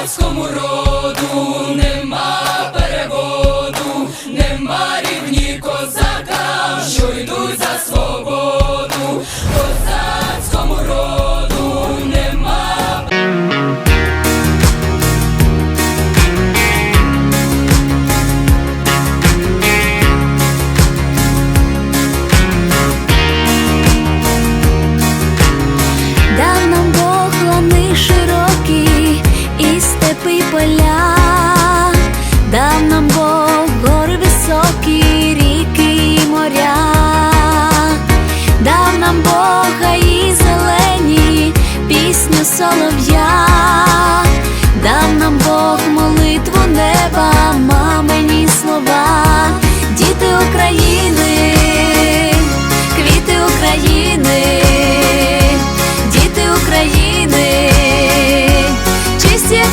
faz como rosto поля, дав нам Бог гори високі, ріки і моря, дав нам Бога і зелені, пісню солов'я, дав нам Бог молитву неба, мамині слова, діти України, квіти України. Діти України, чисті як